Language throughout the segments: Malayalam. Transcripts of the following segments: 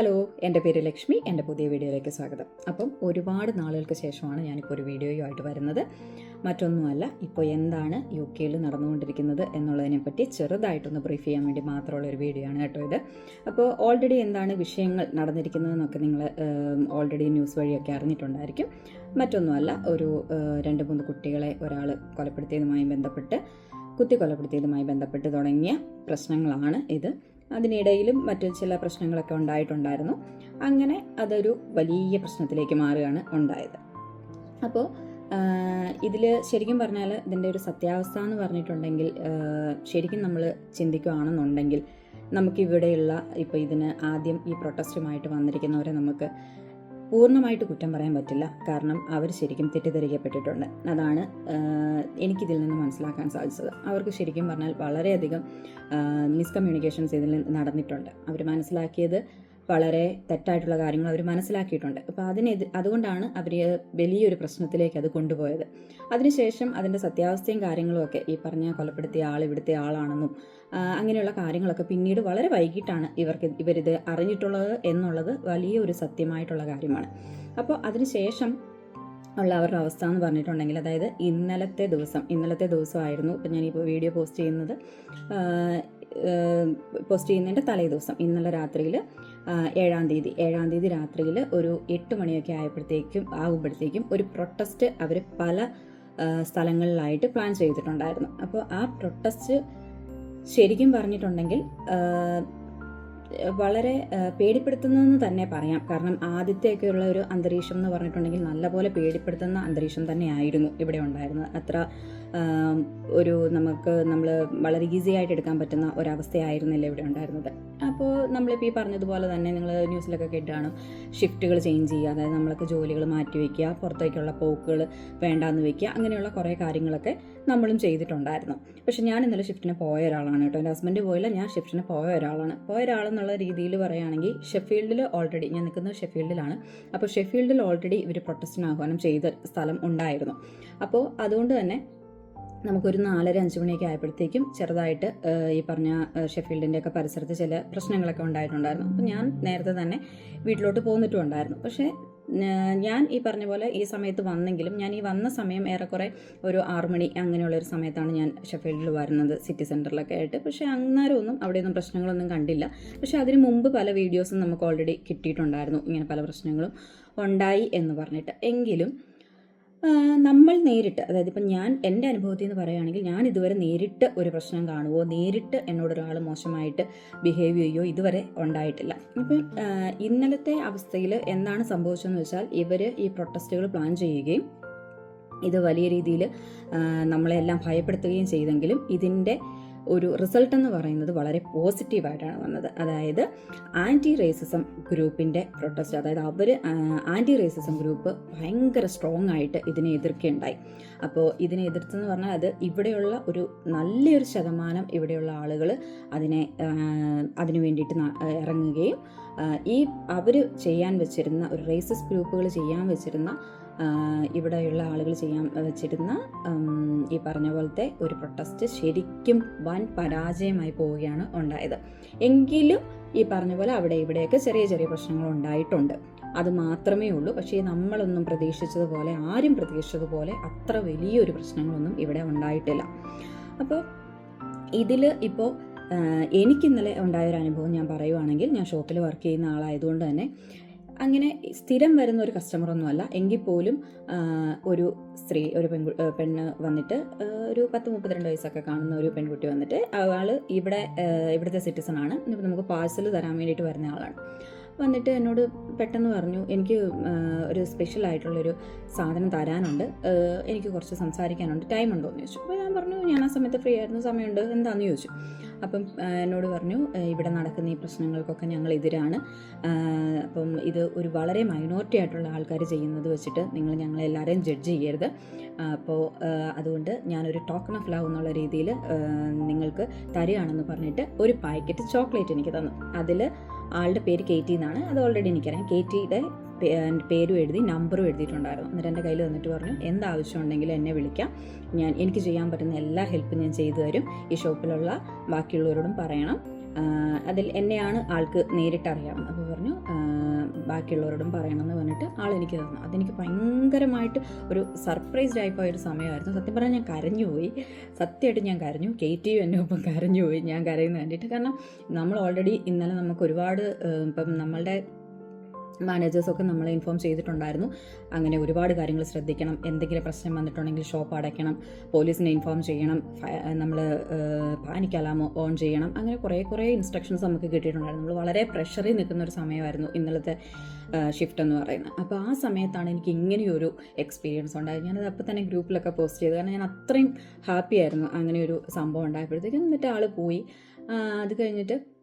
ഹലോ എന്റെ പേര് ലക്ഷ്മി എന്റെ പുതിയ വീഡിയോയിലേക്ക് സ്വാഗതം. അപ്പം ഒരുപാട് നാളുകൾക്ക് ശേഷമാണ് ഞാനിപ്പോൾ ഒരു വീഡിയോയുമായിട്ട് വരുന്നത്. മറ്റൊന്നുമല്ല ഇപ്പോൾ എന്താണ് യു കെയിൽ നടന്നുകൊണ്ടിരിക്കുന്നത് എന്നുള്ളതിനെപ്പറ്റി ചെറുതായിട്ടൊന്ന് ബ്രീഫ് ചെയ്യാൻ വേണ്ടി മാത്രമുള്ള ഒരു വീഡിയോ ആണ് കേട്ടോ ഇത്. അപ്പോൾ ഓൾറെഡി എന്താണ് വിഷയങ്ങൾ നടന്നിരിക്കുന്നതെന്നൊക്കെ നിങ്ങൾ ഓൾറെഡി ന്യൂസ് വഴിയൊക്കെ അറിഞ്ഞിട്ടുണ്ടായിരിക്കും. മറ്റൊന്നുമല്ല ഒരു രണ്ട് മൂന്ന് കുട്ടികളെ ഒരാൾ കൊലപ്പെടുത്തിയതുമായി ബന്ധപ്പെട്ട് കുത്തി കൊലപ്പെടുത്തിയതുമായി ബന്ധപ്പെട്ട് തുടങ്ങിയ പ്രശ്നങ്ങളാണ് ഇത്. അതിനിടയിലും മറ്റു ചില പ്രശ്നങ്ങളൊക്കെ ഉണ്ടായിട്ടുണ്ടായിരുന്നു. അങ്ങനെ അതൊരു വലിയ പ്രശ്നത്തിലേക്ക് മാറുകയാണ് ഉണ്ടായത്. അപ്പോൾ ഇതിൽ ശരിക്കും പറഞ്ഞാൽ ഇതിന്റെ ഒരു സത്യാവസ്ഥ എന്ന് പറഞ്ഞിട്ടുണ്ടെങ്കിൽ ശരിക്കും നമ്മൾ ചിന്തിക്കുകയാണെന്നുണ്ടെങ്കിൽ നമുക്കിവിടെയുള്ള ഇപ്പോൾ ഇതിന് ആദ്യം ഈ പ്രൊട്ടസ്റ്റുമായിട്ട് വന്നിരിക്കുന്നവരെ നമുക്ക് പൂർണമായിട്ട് കുറ്റം പറയാൻ പറ്റില്ല. കാരണം അവർ ശരിക്കും തെറ്റിദ്ധരിക്കപ്പെട്ടിട്ടുണ്ട്. അതാണ് എനിക്കിതിൽ നിന്ന് മനസ്സിലാക്കാൻ സാധിച്ചത്. അവർക്ക് ശരിക്കും പറഞ്ഞാൽ വളരെയധികം മിസ്കമ്മ്യൂണിക്കേഷൻസ് ഇതിൽ നടന്നിട്ടുണ്ട്. അവർ മനസ്സിലാക്കിയത് വളരെ തെറ്റായിട്ടുള്ള കാര്യങ്ങൾ അവർ മനസ്സിലാക്കിയിട്ടുണ്ട്. അപ്പോൾ അതിനെതി അതുകൊണ്ടാണ് അവർ വലിയൊരു പ്രശ്നത്തിലേക്ക് അത് കൊണ്ടുപോയത്. അതിനുശേഷം അതിന്റെ സത്യാവസ്ഥയും കാര്യങ്ങളും ഒക്കെ ഈ പറഞ്ഞ കൊലപ്പെടുത്തിയ ആൾ ഇവിടുത്തെ ആളാണെന്നും അങ്ങനെയുള്ള കാര്യങ്ങളൊക്കെ പിന്നീട് വളരെ വൈകിട്ടാണ് ഇവർക്ക് ഇവരിത് അറിഞ്ഞിട്ടുള്ളത് എന്നുള്ളത് വലിയൊരു സത്യമായിട്ടുള്ള കാര്യമാണ്. അപ്പോൾ അതിനുശേഷം ഉള്ള അവരുടെ അവസ്ഥ എന്ന് പറഞ്ഞിട്ടുണ്ടെങ്കിൽ അതായത് ഇന്നലത്തെ ദിവസം ഇന്നലത്തെ ദിവസമായിരുന്നു ഇപ്പം ഞാനിപ്പോൾ വീഡിയോ പോസ്റ്റ് ചെയ്യുന്നത്. പോസ്റ്റ് ചെയ്യുന്നതിന്റെ തലേ ദിവസം ഇന്നലെ രാത്രിയിൽ ഏഴാം തീയതി. ഏഴാം തീയതി രാത്രിയിൽ ഒരു എട്ട് മണിയൊക്കെ ആയപ്പോഴത്തേക്കും ആകുമ്പോഴത്തേക്കും ഒരു പ്രൊട്ടസ്റ്റ് അവർ പല സ്ഥലങ്ങളിലായിട്ട് പ്ലാൻ ചെയ്തിട്ടുണ്ടായിരുന്നു. അപ്പോൾ ആ പ്രൊട്ടസ്റ്റ് ശരിക്കും പറഞ്ഞിട്ടുണ്ടെങ്കിൽ വളരെ പേടിപ്പെടുത്തുന്നതെന്ന് തന്നെ പറയാം. കാരണം ആദ്യത്തെയൊക്കെയുള്ള ഒരു അന്തരീക്ഷം എന്ന് പറഞ്ഞിട്ടുണ്ടെങ്കിൽ നല്ലപോലെ പേടിപ്പെടുത്തുന്ന അന്തരീക്ഷം തന്നെയായിരുന്നു ഇവിടെ ഉണ്ടായിരുന്നത്. അത്ര ഒരു നമുക്ക് നമ്മൾ വളരെ ഈസി ആയിട്ട് എടുക്കാൻ പറ്റുന്ന ഒരവസ്ഥയായിരുന്നില്ല ഇവിടെ ഉണ്ടായിരുന്നത്. അപ്പോൾ നമ്മളിപ്പോൾ ഈ പറഞ്ഞതുപോലെ തന്നെ നിങ്ങൾ ന്യൂസിലൊക്കെ കേട്ടാണ് ഷിഫ്റ്റുകൾ ചേഞ്ച് ചെയ്യുക അതായത് നമ്മളൊക്കെ ജോലികൾ മാറ്റി വയ്ക്കുക പുറത്തേക്കുള്ള പോക്കുകൾ വേണ്ടാന്ന് വയ്ക്കുക അങ്ങനെയുള്ള കുറേ കാര്യങ്ങളൊക്കെ നമ്മളും ചെയ്തിട്ടുണ്ടായിരുന്നു. പക്ഷെ ഞാൻ ഇന്നലെ ഷിഫ്റ്റിന് പോയ ഒരാളാണ് കേട്ടോ. എന്റെ ഹസ്ബൻഡ് പോയില്ല ഞാൻ ഷിഫ്റ്റിന് പോയ ഒരാളാണ്. പോയ ഒരാളെന്നുള്ള രീതിയിൽ പറയുകയാണെങ്കിൽ ഷെഫീൽഡിൽ ഓൾറെഡി ഞാൻ നിൽക്കുന്നത് ഷെഫീൽഡിലാണ് അപ്പോൾ ഷെഫീൽഡിൽ ഓൾറെഡി ഇവർ പ്രൊട്ടസ്റ്റിന് ആഹ്വാനം ചെയ്ത സ്ഥലം ഉണ്ടായിരുന്നു. അപ്പോൾ അതുകൊണ്ട് തന്നെ നമുക്കൊരു നാലര അഞ്ച് മണിയൊക്കെ ആയപ്പോഴത്തേക്കും ചെറുതായിട്ട് ഈ പറഞ്ഞ ഷെഫീൽഡിന്റെ ഒക്കെ പരിസരത്ത് ചില പ്രശ്നങ്ങളൊക്കെ ഉണ്ടായിട്ടുണ്ടായിരുന്നു. അപ്പോൾ ഞാൻ നേരത്തെ തന്നെ വീട്ടിലോട്ട് പോന്നിട്ടും ഉണ്ടായിരുന്നു പക്ഷേ ഞാൻ ഈ പറഞ്ഞ പോലെ ഈ സമയത്ത് വന്നെങ്കിലും ഞാൻ ഈ വന്ന സമയം ഏറെക്കുറെ ഒരു ആറു മണി അങ്ങനെയുള്ള ഒരു സമയത്താണ് ഞാൻ ഷെഫീൽഡിൽ വരുന്നത് സിറ്റി സെന്ററിലൊക്കെ ആയിട്ട്. പക്ഷേ അന്നേരമൊന്നും അവിടെയൊന്നും പ്രശ്നങ്ങളൊന്നും കണ്ടില്ല. പക്ഷേ അതിന് മുമ്പ് പല വീഡിയോസും നമുക്ക് ഓൾറെഡി കിട്ടിയിട്ടുണ്ടായിരുന്നു. ഇങ്ങനെ പല പ്രശ്നങ്ങളും ഉണ്ടായി എന്ന് പറഞ്ഞിട്ട്. എങ്കിലും നമ്മൾ നേരിട്ട് അതായത് ഇപ്പം ഞാൻ എന്റെ അനുഭവത്തിൽ നിന്ന് പറയുകയാണെങ്കിൽ ഞാൻ ഇതുവരെ നേരിട്ട് ഒരു പ്രശ്നം കാണുവോ നേരിട്ട് എന്നോട് ഒരാൾ മോശമായിട്ട് ബിഹേവ് ചെയ്യുകയോ ഇതുവരെ ഉണ്ടായിട്ടില്ല. ഇപ്പം ഇന്നലത്തെ അവസ്ഥയിൽ എന്താണ് സംഭവിച്ചതെന്ന് വെച്ചാൽ ഇവർ ഈ പ്രൊട്ടസ്റ്റുകൾ പ്ലാൻ ചെയ്യുകയും ഇത് വലിയ രീതിയിൽ നമ്മളെല്ലാം ഭയപ്പെടുത്തുകയും ചെയ്തെങ്കിലും ഇതിന്റെ ഒരു റിസൾട്ട് എന്ന് പറയുന്നത് വളരെ പോസിറ്റീവായിട്ടാണ് വന്നത്. അതായത് ആന്റി റേസിസം ഗ്രൂപ്പിന്റെ പ്രൊട്ടസ്റ്റ് അതായത് അവർ ആന്റി റേസിസം ഗ്രൂപ്പ് ഭയങ്കര സ്ട്രോങ് ആയിട്ട് ഇതിനെ എതിർക്കുകയുണ്ടായി. അപ്പോൾ ഇതിനെ എതിർത്തെന്ന് പറഞ്ഞാൽ അത് ഇവിടെയുള്ള ഒരു നല്ലൊരു ശതമാനം ഇവിടെയുള്ള ആളുകൾ അതിനെ അതിനു വേണ്ടിയിട്ട് ഇറങ്ങുകയും ഈ അവർ ചെയ്യാൻ വെച്ചിരുന്ന ഒരു റേസിസ് ഗ്രൂപ്പുകൾ ചെയ്യാൻ വെച്ചിരുന്ന ഇവിടെയുള്ള ആളുകൾ ചെയ്യാൻ വെച്ചിരുന്ന ഈ പറഞ്ഞ പോലത്തെ ഒരു പ്രൊട്ടസ്റ്റ് ശരിക്കും വൻ പരാജയമായി പോവുകയാണ് ഉണ്ടായത്. എങ്കിലും ഈ പറഞ്ഞ പോലെ അവിടെ ഇവിടെയൊക്കെ ചെറിയ ചെറിയ പ്രശ്നങ്ങൾ ഉണ്ടായിട്ടുണ്ട്. അത് മാത്രമേ ഉള്ളൂ. പക്ഷേ നമ്മളൊന്നും പ്രതീക്ഷിച്ചതുപോലെ ആരും പ്രതീക്ഷിച്ചതുപോലെ അത്ര വലിയൊരു പ്രശ്നങ്ങളൊന്നും ഇവിടെ ഉണ്ടായിട്ടില്ല. അപ്പോൾ ഇതിൽ ഇപ്പോൾ എനിക്കിന്നലെ ഉണ്ടായ ഒരു അനുഭവം ഞാൻ പറയുവാണെങ്കിൽ ഞാൻ ഷോപ്പിൽ വർക്ക് ചെയ്യുന്ന ആളായതുകൊണ്ട് തന്നെ അങ്ങനെ സ്ഥിരം വരുന്ന ഒരു കസ്റ്റമർ ഒന്നുമല്ല എങ്കിൽ പോലും ഒരു സ്ത്രീ ഒരു പെൺകു പെണ്ണ് വന്നിട്ട് ഒരു പത്ത് മുപ്പത്തിരണ്ട് വയസ്സൊക്കെ കാണുന്ന ഒരു പെൺകുട്ടി വന്നിട്ട് ആൾ ഇവിടെ ഇവിടുത്തെ സിറ്റിസൺ ആണ്. ഇപ്പം നമുക്ക് പാഴ്സൽ തരാൻ വേണ്ടിയിട്ട് വരുന്ന ആളാണ്. വന്നിട്ട് എന്നോട് പെട്ടെന്ന് പറഞ്ഞു എനിക്ക് ഒരു സ്പെഷ്യൽ ആയിട്ടുള്ളൊരു സാധനം തരാനുണ്ട്. എനിക്ക് കുറച്ച് സംസാരിക്കാനുണ്ട്. ടൈം ഉണ്ടോ എന്ന് ചോദിച്ചു. അപ്പോൾ ഞാൻ പറഞ്ഞു ഞാൻ ആ സമയത്ത് ഫ്രീ ആയിരുന്നു. സമയമുണ്ട്. എന്താണെന്ന് ചോദിച്ചു. അപ്പം എന്നോട് പറഞ്ഞു ഇവിടെ നടക്കുന്ന ഈ പ്രശ്നങ്ങൾക്കൊക്കെ ഞങ്ങൾ എതിരാണ്. അപ്പം ഇത് ഒരു വളരെ മൈനോറിറ്റി ആയിട്ടുള്ള ആൾക്കാർ ചെയ്യുന്നത് വെച്ചിട്ട് നിങ്ങൾ ഞങ്ങളെല്ലാവരെയും ജഡ്ജ് ചെയ്യരുത്. അപ്പോൾ അതുകൊണ്ട് ഞാനൊരു ടോക്കൺ ഓഫ് ലവ് എന്നുള്ള രീതിയിൽ നിങ്ങൾക്ക് തരികയാണെന്ന് പറഞ്ഞിട്ട് ഒരു പാക്കറ്റ് ചോക്ലേറ്റ് എനിക്ക് തന്നു. അതിൽ ആളുടെ പേര് കേറ്റി എന്നാണ്. അത് ഓൾറെഡി എനിക്കറിയാം. കേറ്റിയുടെ പേരും എഴുതി നമ്പറും എഴുതിയിട്ടുണ്ടായിരുന്നു. എന്നിട്ട് എന്റെ കയ്യിൽ വന്നിട്ട് പറഞ്ഞു എന്താവശ്യം ഉണ്ടെങ്കിലും എന്നെ വിളിക്കാം. ഞാൻ എനിക്ക് ചെയ്യാൻ പറ്റുന്ന എല്ലാ ഹെൽപ്പും ഞാൻ ചെയ്തു തരും. ഈ ഷോപ്പിലുള്ള ബാക്കിയുള്ളവരോടും പറയണം. അതിൽ എന്നെയാണ് ആൾക്ക് നേരിട്ട് അറിയാവുന്നത് അപ്പോൾ പറഞ്ഞു ബാക്കിയുള്ളവരോടും പറയണം എന്ന് പറഞ്ഞിട്ട് ആൾ എനിക്ക് തന്നു. അതെനിക്ക് ഭയങ്കരമായിട്ട് ഒരു സർപ്രൈസ്ഡ് ആയിപ്പോയ ഒരു സമയമായിരുന്നു. സത്യം പറഞ്ഞാൽ ഞാൻ കരഞ്ഞുപോയി സത്യമായിട്ട് ഞാൻ കരഞ്ഞു. കെ ടി യു എന്നെ ഒപ്പം കരഞ്ഞുപോയി ഞാൻ കരയുന്നത് കണ്ടിട്ട്. കാരണം നമ്മൾ ഓൾറെഡി ഇന്നലെ നമുക്ക് ഒരുപാട് ഇപ്പം നമ്മളുടെ മാനേജേഴ്സൊക്കെ നമ്മളെ ഇൻഫോം ചെയ്തിട്ടുണ്ടായിരുന്നു. അങ്ങനെ ഒരുപാട് കാര്യങ്ങൾ ശ്രദ്ധിക്കണം. എന്തെങ്കിലും പ്രശ്നം വന്നിട്ടുണ്ടെങ്കിൽ ഷോപ്പ് അടയ്ക്കണം. പോലീസിനെ ഇൻഫോം ചെയ്യണം. നമ്മൾ പാനിക് അലാമോ ഓൺ ചെയ്യണം. അങ്ങനെ കുറേ കുറേ ഇൻസ്ട്രക്ഷൻസ് നമുക്ക് കിട്ടിയിട്ടുണ്ടായിരുന്നു. നമ്മൾ വളരെ പ്രഷറിൽ നിൽക്കുന്ന ഒരു സമയമായിരുന്നു ഇന്നലത്തെ ഷിഫ്റ്റ് എന്ന് പറയുന്നത്. അപ്പോൾ ആ സമയത്താണ് എനിക്ക് ഇങ്ങനെയൊരു എക്സ്പീരിയൻസ് ഉണ്ടായത്. ഞാനത് അപ്പോൾ തന്നെ ഗ്രൂപ്പിലൊക്കെ പോസ്റ്റ് ചെയ്തു. കാരണം ഞാൻ അത്രയും ഹാപ്പി ആയിരുന്നു. അങ്ങനെ ഒരു സംഭവം ഉണ്ടായപ്പോഴത്തേക്കും. എന്നിട്ട് ആൾ പോയി. അത് കഴിഞ്ഞിട്ട്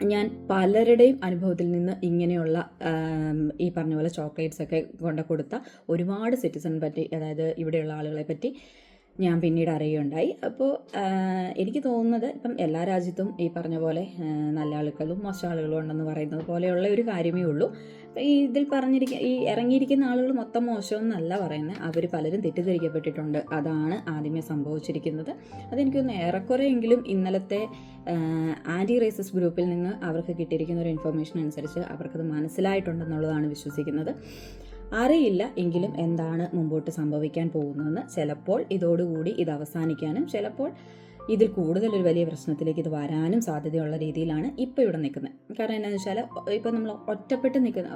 ഞാൻ പലരുടെയും അനുഭവത്തിൽ നിന്ന് ഇങ്ങനെയുള്ള ഈ പറഞ്ഞ പോലെ ചോക്ലേറ്റ്സ് ഒക്കെ കൊണ്ട് കൊടുത്ത ഒരുപാട് സിറ്റിസൺ പറ്റി അതായത് ഇവിടെയുള്ള ആളുകളെ പറ്റി ഞാൻ പിന്നീട് അറിയുകയുണ്ടായി. അപ്പോൾ എനിക്ക് തോന്നുന്നത് ഇപ്പം എല്ലാ രാജ്യത്തും ഈ പറഞ്ഞ പോലെ നല്ല ആളുകളും മോശം ആളുകളും ഉണ്ടെന്ന് പറയുന്നത് പോലെയുള്ള ഒരു കാര്യമേ ഉള്ളൂ. ഈ ഇതിൽ പറഞ്ഞിരിക്ക ഈ ഇറങ്ങിയിരിക്കുന്ന ആളുകൾ മൊത്തം മോശമെന്നല്ല പറയുന്നത്. അവർ പലരും തെറ്റിദ്ധരിക്കപ്പെട്ടിട്ടുണ്ട്. അതാണ് ആദ്യമേ സംഭവിച്ചിരിക്കുന്നത്. അതെനിക്കൊന്ന് ഏറെക്കുറെയെങ്കിലും ഇന്നലത്തെ ആന്റി റേസസ് ഗ്രൂപ്പിൽ നിന്ന് അവർക്ക് കിട്ടിയിരിക്കുന്ന ഒരു ഇൻഫർമേഷൻ അനുസരിച്ച് അവർക്കത് മനസ്സിലായിട്ടുണ്ടെന്നുള്ളതാണ് വിശ്വസിക്കുന്നത്. അറിയില്ല എങ്കിലും എന്താണ് മുമ്പോട്ട് സംഭവിക്കാൻ പോകുന്നതെന്ന് ചിലപ്പോൾ ഇതോടുകൂടി ഇത് അവസാനിക്കാനും ചിലപ്പോൾ ഇതിൽ കൂടുതൽ ഒരു വലിയ പ്രശ്നത്തിലേക്ക് ഇത് വരാനും സാധ്യതയുള്ള രീതിയിലാണ് ഇപ്പോൾ ഇവിടെ നിൽക്കുന്നത്. കാരണം എന്താണെന്ന് വെച്ചാൽ ഇപ്പോൾ നമ്മൾ ഒറ്റപ്പെട്ട് നിൽക്കുന്ന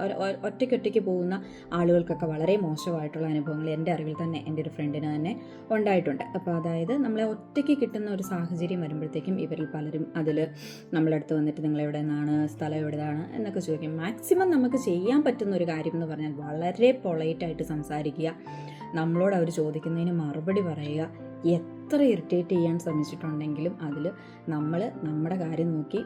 ഒറ്റയ്ക്കൊറ്റയ്ക്ക് പോകുന്ന ആളുകൾക്കൊക്കെ വളരെ മോശമായിട്ടുള്ള അനുഭവങ്ങൾ എന്റെ അറിവിൽ തന്നെ എന്റെ ഒരു ഫ്രണ്ടിന് തന്നെ ഉണ്ടായിട്ടുണ്ട്. അപ്പോൾ അതായത് നമ്മളെ ഒറ്റയ്ക്ക് കിട്ടുന്ന ഒരു സാഹചര്യം വരുമ്പോഴത്തേക്കും ഇവരിൽ പലരും അതിൽ നമ്മളടുത്ത് വന്നിട്ട് നിങ്ങൾ എവിടെ നിന്നാണ് സ്ഥലം എവിടെയാണ് എന്നൊക്കെ ചോദിക്കും. മാക്സിമം നമുക്ക് ചെയ്യാൻ പറ്റുന്ന ഒരു കാര്യം എന്ന് പറഞ്ഞാൽ വളരെ പൊളൈറ്റായിട്ട് സംസാരിക്കുക. നമ്മളോട് അവർ ചോദിക്കുന്നതിന് മറുപടി പറയുക. എത്ര ഇറിറ്റേറ്റ് ചെയ്യാൻ ശ്രമിച്ചിട്ടുണ്ടെങ്കിലും അതിൽ നമ്മൾ നമ്മുടെ കാര്യം നോക്കി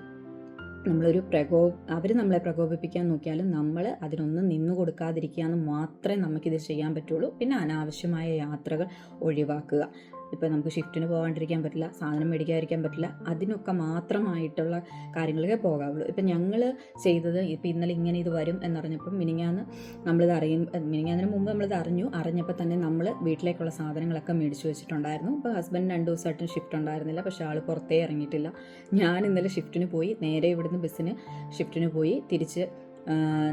നമ്മളൊരു പ്രകോ അവർ നമ്മളെ പ്രകോപിപ്പിക്കാൻ നോക്കിയാലും നമ്മൾ അതിനൊന്നും നിന്നു കൊടുക്കാതിരിക്കുക എന്ന് മാത്രമേ നമുക്കിത് ചെയ്യാൻ പറ്റുള്ളൂ. പിന്നെ അനാവശ്യമായ യാത്രകൾ ഒഴിവാക്കുക. ഇപ്പോൾ നമുക്ക് ഷിഫ്റ്റിന് പോകാണ്ടിരിക്കാൻ പറ്റില്ല സാധനം മേടിക്കാതിരിക്കാൻ പറ്റില്ല അതിനൊക്കെ മാത്രമായിട്ടുള്ള കാര്യങ്ങളൊക്കെ പോകാവുള്ളൂ. ഇപ്പം ഞങ്ങൾ ചെയ്തത് ഇപ്പം ഇന്നലെ ഇങ്ങനെ ഇത് വരും എന്നറിഞ്ഞപ്പം മിനിങ്ങാന്ന് നമ്മളിത് അറിയും മിനിങ്ങാന്നിന് മുമ്പ് നമ്മളിത് അറിഞ്ഞു. അറിഞ്ഞപ്പോൾ തന്നെ നമ്മൾ വീട്ടിലേക്കുള്ള സാധനങ്ങളൊക്കെ മേടിച്ചു വെച്ചിട്ടുണ്ടായിരുന്നു. ഇപ്പോൾ ഹസ്ബൻഡ് രണ്ട് ദിവസമായിട്ടും ഷിഫ്റ്റ് ഉണ്ടായിരുന്നില്ല പക്ഷേ ആൾ പുറത്തേ ഇറങ്ങിയിട്ടില്ല. ഞാൻ ഇന്നലെ ഷിഫ്റ്റിന് പോയി നേരെ ഇവിടുന്ന് ബസ്സിന് ഷിഫ്റ്റിന് പോയി തിരിച്ച്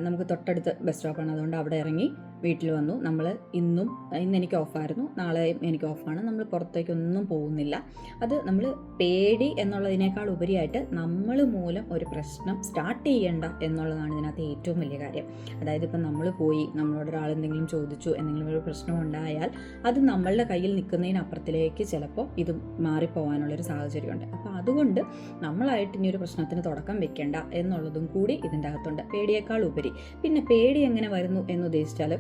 നമുക്ക് തൊട്ടടുത്ത് ബസ് സ്റ്റോപ്പാണ് അതുകൊണ്ട് അവിടെ ഇറങ്ങി വീട്ടിൽ വന്നു. നമ്മൾ ഇന്നും ഇന്ന് എനിക്ക് ഓഫായിരുന്നു നാളെയും എനിക്ക് ഓഫാണ് നമ്മൾ പുറത്തേക്കൊന്നും പോകുന്നില്ല. അത് നമ്മൾ പേടി എന്നുള്ളതിനേക്കാൾ ഉപരിയായിട്ട് നമ്മൾ മൂലം ഒരു പ്രശ്നം സ്റ്റാർട്ട് ചെയ്യേണ്ട എന്നുള്ളതാണ് ഇതിനകത്ത് ഏറ്റവും വലിയ കാര്യം. അതായത് ഇപ്പം നമ്മൾ പോയി നമ്മളോട് ഒരാൾ എന്തെങ്കിലും ചോദിച്ചു എന്തെങ്കിലും ഒരു പ്രശ്നം ഉണ്ടായാൽ അത് നമ്മളുടെ കയ്യിൽ നിൽക്കുന്നതിനപ്പുറത്തിലേക്ക് ചിലപ്പോൾ ഇത് മാറിപ്പോകാനുള്ളൊരു സാഹചര്യമുണ്ട്. അപ്പോൾ അതുകൊണ്ട് നമ്മളായിട്ട് ഇനി ഒരു പ്രശ്നത്തിന് തുടക്കം വെക്കേണ്ട എന്നുള്ളതും കൂടി ഇതിന്റെ അകത്തുണ്ട്. പേടിയേക്കാൾ ഉപരി പിന്നെ പേടി എങ്ങനെ വരുന്നു എന്ന് ഉദ്ദേശിച്ചാൽ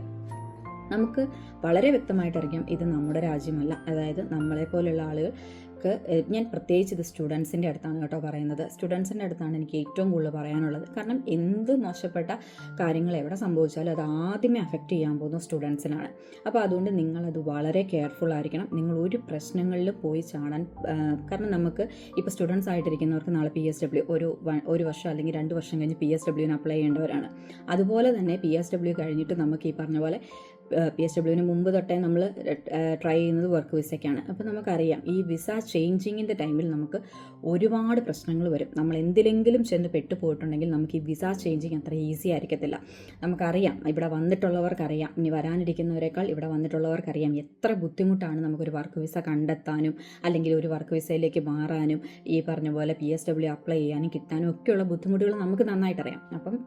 നമുക്ക് വളരെ വ്യക്തമായിട്ട് അറിയാം ഇത് നമ്മുടെ രാജ്യമല്ല. അതായത് നമ്മളെ പോലെയുള്ള ആളുകൾക്ക് ഞാൻ പ്രത്യേകിച്ച് ഇത് സ്റ്റുഡൻസിന്റെ അടുത്താണ് കേട്ടോ പറയുന്നത്. സ്റ്റുഡൻസിന്റെ അടുത്താണ് എനിക്ക് ഏറ്റവും കൂടുതൽ പറയാനുള്ളത്. കാരണം എന്ത് മോശപ്പെട്ട കാര്യങ്ങൾ എവിടെ സംഭവിച്ചാലും അത് ആദ്യമേ അഫക്റ്റ് ചെയ്യാൻ പോകുന്ന സ്റ്റുഡൻസിനാണ്. അപ്പോൾ അതുകൊണ്ട് നിങ്ങളത് വളരെ കെയർഫുൾ ആയിരിക്കണം. നിങ്ങൾ ഒരു പ്രശ്നങ്ങളിൽ പോയി ചാടാൻ കാരണം നമുക്ക് ഇപ്പോൾ സ്റ്റുഡൻസ് ആയിട്ടിരിക്കുന്നവർക്ക് നാളെ പി എസ് ഡബ്ല്യു ഒരു ഒരു വർഷം അല്ലെങ്കിൽ രണ്ട് വർഷം കഴിഞ്ഞ് പി എസ് ഡബ്ല്യുവിന് അപ്ലൈ ചെയ്യേണ്ടവരാണ്. അതുപോലെ തന്നെ പി എസ് ഡബ്ല്യു കഴിഞ്ഞിട്ട് നമുക്ക് ഈ പറഞ്ഞ പോലെ പി എസ് ഡബ്ല്യുവിന് മുമ്പ് തൊട്ടേ നമ്മൾ ട്രൈ ചെയ്യുന്നത് വർക്ക് വിസയ്ക്കാണ് അപ്പോൾ നമുക്കറിയാം ഈ വിസ ചേഞ്ചിങ്ങിന്റെ ടൈമിൽ നമുക്ക് ഒരുപാട് പ്രശ്നങ്ങൾ വരും. നമ്മൾ എന്തിലെങ്കിലും ചെന്ന് പെട്ടുപോയിട്ടുണ്ടെങ്കിൽ നമുക്ക് ഈ വിസ ചേഞ്ചിങ് അത്ര ഈസി ആയിരിക്കത്തില്ല. നമുക്കറിയാം ഇവിടെ വന്നിട്ടുള്ളവർക്കറിയാം ഇനി വരാനിരിക്കുന്നവരെക്കാൾ ഇവിടെ വന്നിട്ടുള്ളവർക്കറിയാം എത്ര ബുദ്ധിമുട്ടാണ് നമുക്കൊരു വർക്ക് വിസ കണ്ടെത്താനും അല്ലെങ്കിൽ ഒരു വർക്ക് വിസയിലേക്ക് മാറാനും ഈ പറഞ്ഞ പോലെ പി എസ് ഡബ്ല്യു അപ്ലൈ ചെയ്യാനും കിട്ടാനും ഒക്കെയുള്ള ബുദ്ധിമുട്ടുകൾ നമുക്ക് നന്നായിട്ടറിയാം. അപ്പം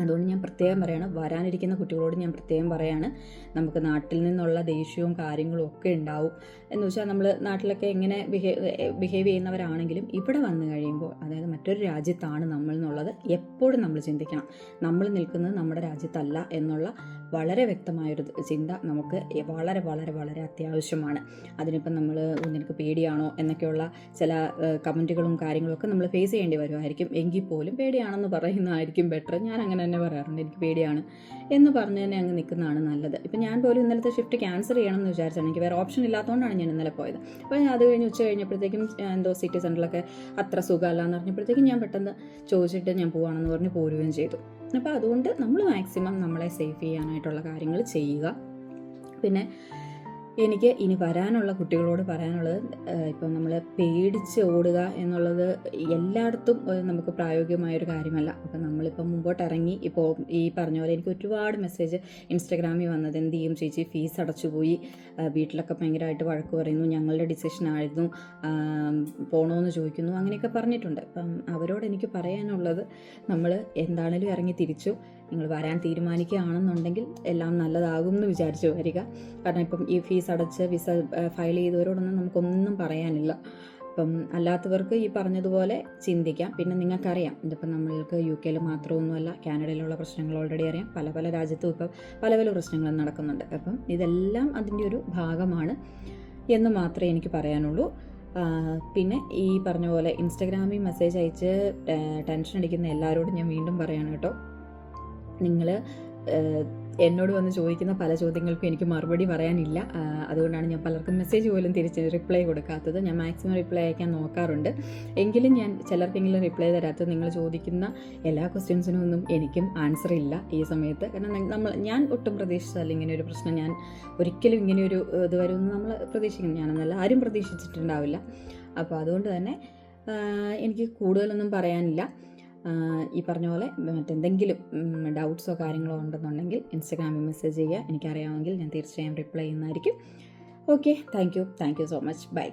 അതുകൊണ്ട് ഞാൻ പ്രത്യേകം പറയണം വരാനിരിക്കുന്ന കുട്ടികളോട് ഞാൻ പ്രത്യേകം പറയാണ് നമുക്ക് നാട്ടിൽ നിന്നുള്ള ദേഷ്യവും കാര്യങ്ങളും ഒക്കെ ഉണ്ടാവും. എന്ന് വെച്ചാൽ നമ്മൾ നാട്ടിലൊക്കെ എങ്ങനെ ബിഹേവ് ബിഹേവ് ചെയ്യുന്നവരാണെങ്കിലും ഇവിടെ വന്നു കഴിയുമ്പോൾ അതായത് മറ്റൊരു രാജ്യത്താണ് നമ്മൾ എന്നുള്ളത് എപ്പോഴും നമ്മൾ ചിന്തിക്കണം. നമ്മൾ നിൽക്കുന്നത് നമ്മുടെ രാജ്യത്തല്ല എന്നുള്ള വളരെ വ്യക്തമായൊരു ചിന്ത നമുക്ക് വളരെ വളരെ വളരെ അത്യാവശ്യമാണ്. അതിനിപ്പം നമ്മൾ നിനക്ക് പേടിയാണോ എന്നൊക്കെയുള്ള ചില കമന്റുകളും കാര്യങ്ങളൊക്കെ നമ്മൾ ഫേസ് ചെയ്യേണ്ടി വരുമായിരിക്കും. എങ്കിൽ പോലും പേടിയാണെന്ന് പറയുന്നതായിരിക്കും ബെറ്റർ ഞാൻ അങ്ങനെ തന്നെ പറയാറുണ്ട്. എനിക്ക് പേടിയാണ് എന്ന് പറഞ്ഞ് തന്നെ അങ്ങ് നിൽക്കുന്നതാണ് നല്ലത്. ഇപ്പം ഞാൻ പോലും ഇന്നലത്തെ ഷിഫ്റ്റ് ക്യാൻസൽ ചെയ്യണം എന്ന് വിചാരിച്ചാണ്. എനിക്ക് വേറെ ഓപ്ഷൻ ഇല്ലാത്തതുകൊണ്ടാണ് ഞാൻ ഇന്നലെ പോയത്. അപ്പോൾ ഞാൻ അത് കഴിഞ്ഞ് ഉച്ച കഴിഞ്ഞപ്പോഴത്തേക്കും എന്തോ സിറ്റി സെന്ററിലൊക്കെ അത്ര സുഖമല്ല എന്ന് പറഞ്ഞപ്പോഴത്തേക്കും ഞാൻ പെട്ടെന്ന് ചോദിച്ചിട്ട് ഞാൻ പോവാണെന്ന് പറഞ്ഞ് പോരുകയും ചെയ്തു. അപ്പോൾ അതുകൊണ്ട് നമ്മൾ മാക്സിമം നമ്മളെ സേഫ് ചെയ്യാനായിട്ടുള്ള കാര്യങ്ങൾ ചെയ്യുക. പിന്നെ എനിക്ക് ഇനി വരാനുള്ള കുട്ടികളോട് പറയാനുള്ളത് ഇപ്പം നമ്മൾ പേടിച്ച് ഓടുക എന്നുള്ളത് എല്ലായിടത്തും നമുക്ക് നമുക്ക് പ്രായോഗികമായൊരു കാര്യമല്ല. അപ്പം നമ്മളിപ്പം മുമ്പോട്ട് ഇറങ്ങി ഇപ്പോൾ ഈ പറഞ്ഞ പോലെ എനിക്ക് ഒരുപാട് മെസ്സേജ് ഇൻസ്റ്റഗ്രാമിൽ വന്നത്. എന്ത് ചെയ്യും ചേച്ചി? ഫീസ് അടച്ചുപോയി. പോയി വീട്ടിലൊക്കെ ഭയങ്കരമായിട്ട് വഴക്ക് പറയുന്നു. ഞങ്ങളുടെ ഡിസിഷൻ ആയിരുന്നു. പോകണമെന്ന് ചോദിക്കുന്നു. അങ്ങനെയൊക്കെ പറഞ്ഞിട്ടുണ്ട്. അപ്പം അവരോട് എനിക്ക് പറയാനുള്ളത് നമ്മൾ എന്താണേലും ഇറങ്ങി തിരിച്ചു. നിങ്ങൾ വരാൻ തീരുമാനിക്കുകയാണെന്നുണ്ടെങ്കിൽ എല്ലാം നല്ലതാകും എന്ന് വിചാരിച്ചു വരിക. കാരണം ഇപ്പം ഈ ഫീസ് അടച്ച് വിസ ഫയൽ ചെയ്തവരോടൊന്നും നമുക്കൊന്നും പറയാനില്ല. അപ്പം അല്ലാത്തവർക്ക് ഈ പറഞ്ഞതുപോലെ ചിന്തിക്കാം. പിന്നെ നിങ്ങൾക്കറിയാം ഇതിപ്പം നമ്മൾക്ക് യു കെയിൽ മാത്രമൊന്നുമല്ല കാനഡയിലുള്ള പ്രശ്നങ്ങൾ ഓൾറെഡി അറിയാം. പല പല രാജ്യത്തും ഇപ്പം പല പല പ്രശ്നങ്ങൾ നടക്കുന്നുണ്ട്. അപ്പം ഇതെല്ലാം അതിന്റെ ഒരു ഭാഗമാണ് എന്ന് മാത്രമേ എനിക്ക് പറയാനുള്ളൂ. പിന്നെ ഈ പറഞ്ഞ പോലെ ഇൻസ്റ്റഗ്രാമിൽ മെസ്സേജ് അയച്ച് ടെൻഷൻ അടിക്കുന്ന എല്ലാവരോടും ഞാൻ വീണ്ടും പറയാണ് കേട്ടോ. നിങ്ങൾ എന്നോട് വന്ന് ചോദിക്കുന്ന പല ചോദ്യങ്ങൾക്കും എനിക്ക് മറുപടി പറയാനില്ല. അതുകൊണ്ടാണ് ഞാൻ പലർക്കും മെസ്സേജ് പോലും തിരിച്ച് റിപ്ലൈ കൊടുക്കാത്തത്. ഞാൻ മാക്സിമം റിപ്ലൈ അയക്കാൻ നോക്കാറുണ്ട്. എങ്കിലും ഞാൻ ചിലർക്കെങ്കിലും റിപ്ലൈ തരാത്തത് നിങ്ങൾ ചോദിക്കുന്ന എല്ലാ ക്വസ്റ്റ്യൻസിനും ഒന്നും എനിക്കും ആൻസർ ഇല്ല ഈ സമയത്ത്. കാരണം നമ്മൾ ഞാൻ ഒട്ടും പ്രതീക്ഷിച്ചല്ല ഇങ്ങനെ ഒരു പ്രശ്നം. ഞാൻ ഒരിക്കലും ഇങ്ങനെ ഇത് വരുമെന്ന് നമ്മൾ പ്രതീക്ഷിക്കുന്നു ഞാനെന്നല്ല ആരും പ്രതീക്ഷിച്ചിട്ടുണ്ടാവില്ല. അപ്പോൾ അതുകൊണ്ട് തന്നെ എനിക്ക് കൂടുതലൊന്നും പറയാനില്ല. ഈ പറഞ്ഞ പോലെ മറ്റെന്തെങ്കിലും ഡൗട്ട്സോ കാര്യങ്ങളോ ഉണ്ടെന്നുണ്ടെങ്കിൽ ഇൻസ്റ്റഗ്രാമിൽ മെസ്സേജ് ചെയ്യുക. എനിക്കറിയാമെങ്കിൽ ഞാൻ തീർച്ചയായും റിപ്ലൈ ചെയ്യുന്നതായിരിക്കും. Okay thank you thank you so much bye